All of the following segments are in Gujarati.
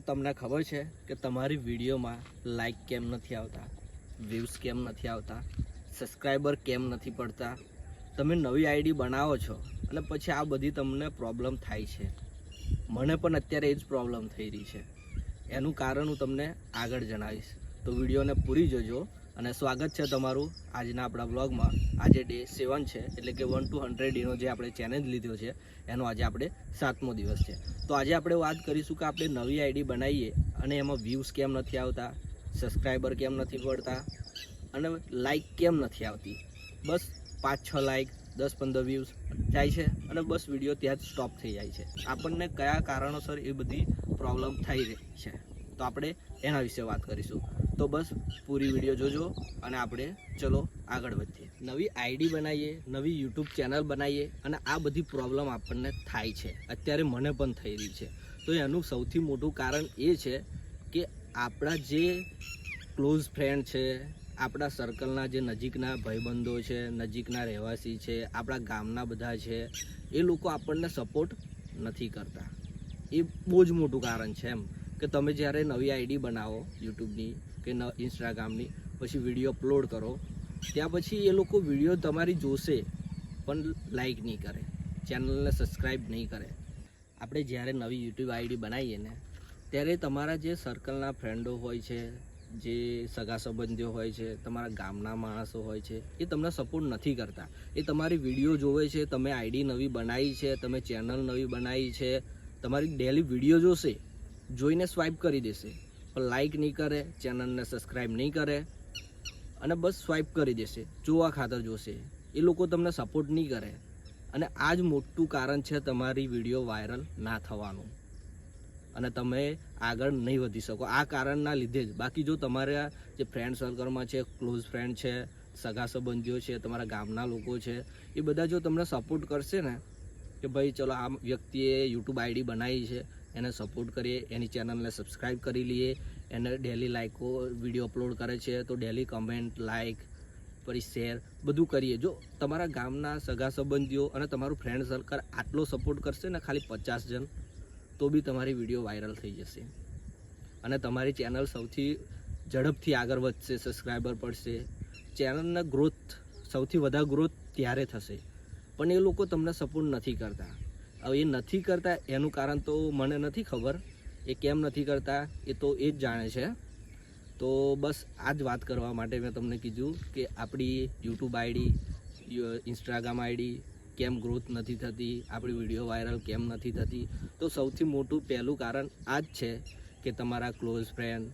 તમને ખબર છે કે તમારી વિડીયોમાં લાઈક કેમ નથી આવતા વ્યૂઝ કેમ નથી આવતા સબસ્ક્રાઈબર કેમ નથી પડતા, તમે નવી આઈડી બનાવો છો, અને પછી આ બધી તમને પ્રોબ્લેમ થાય છે. મને પણ અત્યારે એ જ પ્રોબ્લેમ થઈ રહી છે. એનું કારણ હું તમને આગળ જણાવીશ. તો વિડીયોને પૂરી જોજો. અને સ્વાગત છે તમારું આજના આપણા બ્લોગમાં આજે ડે સેવન છે, એટલે કે વન ટુ હંડ્રેડ ડેનો જે આપણે ચેલેન્જ લીધો છે, એનો આજે આપણે સાતમો દિવસ છે. તો આજે આપણે વાત કરીશું કે આપણે નવી આઈડી બનાવીએ અને એમાં વ્યૂઝ કેમ નથી આવતા સબસ્ક્રાઈબર કેમ નથી પડતા અને લાઈક કેમ નથી આવતી. બસ પાંચ છ લાઈક દસ પંદર વ્યૂઝ જાય છે, અને બસ વીડિયો ત્યાં જ સ્ટોપ થઈ જાય છે. આપણને કયા કારણોસર એ બધી પ્રોબ્લેમ થઈ રહી છે. તો આપણે એના વિશે વાત કરીશું. તો બસ, પૂરી વીડિયો જોજો અને આપણે ચલો આગળ વધીએ. નવી આઈડી બનાવીએ, નવી યુટ્યુબ ચેનલ બનાવીએ અને આ બધી પ્રોબ્લેમ આપણને થાય છે. અત્યારે મને પણ થઈ રહી છે. તો એનું સૌથી મોટું કારણ એ છે કે આપણા જે ક્લોઝ ફ્રેન્ડ છે, આપણા સર્કલના જે નજીકના ભાઈબંધો છે, નજીકના રહેવાસી છે, આપણા ગામના બધા છે, એ લોકો આપણને સપોર્ટ નથી કરતા. એ બહુ જ મોટું કારણ છે એમ. કે તમે જ્યારે નવી આઈડી બનાવો યુટ્યુબની કે ન, ઇન્સ્ટાગ્રામની, પછી વીડિયો અપલોડ કરો, ત્યાં પછી એ લોકો વીડિયો તમારી જોશે, પણ લાઈક નહીં કરે, ચેનલને સબસ્ક્રાઈબ નહીં કરે. આપણે જ્યારે નવી યુટ્યુબ આઈડી બનાવીએ ને, ત્યારે તમારા જે સર્કલના ફ્રેન્ડો હોય છે, જે સગા સંબંધીઓ હોય છે, તમારા ગામના માણસો હોય છે, એ તમને સપોર્ટ નથી કરતા. એ તમારી વીડિયો જોવે છે, તમે આઈડી નવી બનાવી છે, તમે ચેનલ નવી બનાવી છે, તમારી ડેલી વીડિયો જોશે જોઈને સ્વાઇપ કરી દેશે. પણ લાઈક નહીં કરે ચેનલને સબસ્ક્રાઈબ નહીં કરે, અને બસ સ્વાઇપ કરી દેશે. જોવા ખાતર જોશે. એ લોકો તમને સપોર્ટ નહીં કરે. અને આ જ મોટું કારણ છે તમારી વીડિયો વાયરલ ના થવાનું. અને તમે આગળ નહીં વધી શકો. આ કારણના લીધે જ. બાકી જો તમારા જે ફ્રેન્ડ સર્કલમાં છે ક્લોઝ ફ્રેન્ડ છે, સગા સંબંધીઓ છે, તમારા ગામના લોકો છે, એ બધા જો તમને સપોર્ટ કરશે ને, કે ભાઈ ચલો આ વ્યક્તિએ યુટ્યુબ આઈડી બનાવી છે એને સપોર્ટ કરીએ, એની ચેનલને સબસ્ક્રાઈબ કરી લઈએ. એને ડેલી લાઇકો વીડિયો અપલોડ કરે છે, તો ડેલી કમેન્ટ લાઇક પછી શેર બધું કરીએ. જો તમારા ગામના સગા સંબંધીઓ અને તમારું ફ્રેન્ડ સર્કલ આટલો સપોર્ટ કરશે ને ખાલી પચાસ જણ, તો બી તમારી વીડિયો વાયરલ થઈ જશે. અને તમારી ચેનલ સૌથી ઝડપથી આગળ વધશે સબસ્ક્રાઈબર પડશે. ચેનલના ગ્રોથ સૌથી વધારે ગ્રોથ ત્યારે થશે. પણ એ લોકો તમને સપોર્ટ નથી કરતા. હવે એ નથી કરતા, એનું કારણ તો મને નથી ખબર. એ કેમ નથી કરતા, એ તો એ જ જાણે છે. તો બસ આ જ વાત કરવા માટે મેં તમને કીધું કે આપણી યુટ્યુબ આઈડી ઇન્સ્ટાગ્રામ આઈડી કેમ ગ્રોથ નથી થતી, આપણી વીડિયો વાયરલ કેમ નથી થતી. તો સૌથી મોટું પહેલું કારણ આ જ છે કે તમારા ક્લોઝ ફ્રેન્ડ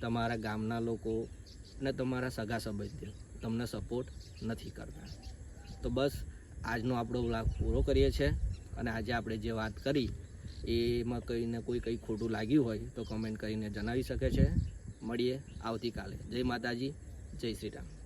તમારા ગામના લોકો અને તમારા સગા સંબંધીઓ તમને સપોર્ટ નથી કરતા. તો બસ આજનો આપણો વ્લોગ પૂરો કરીએ છીએ. અને આજે આપણે જે વાત કરી, એમાં કંઈને કોઈ કંઈ ખોટું લાગ્યું હોય તો કમેન્ટ કરીને જણાવી શકે છે. મળીએ આવતીકાલે. જય માતાજી. જય શ્રી રામ.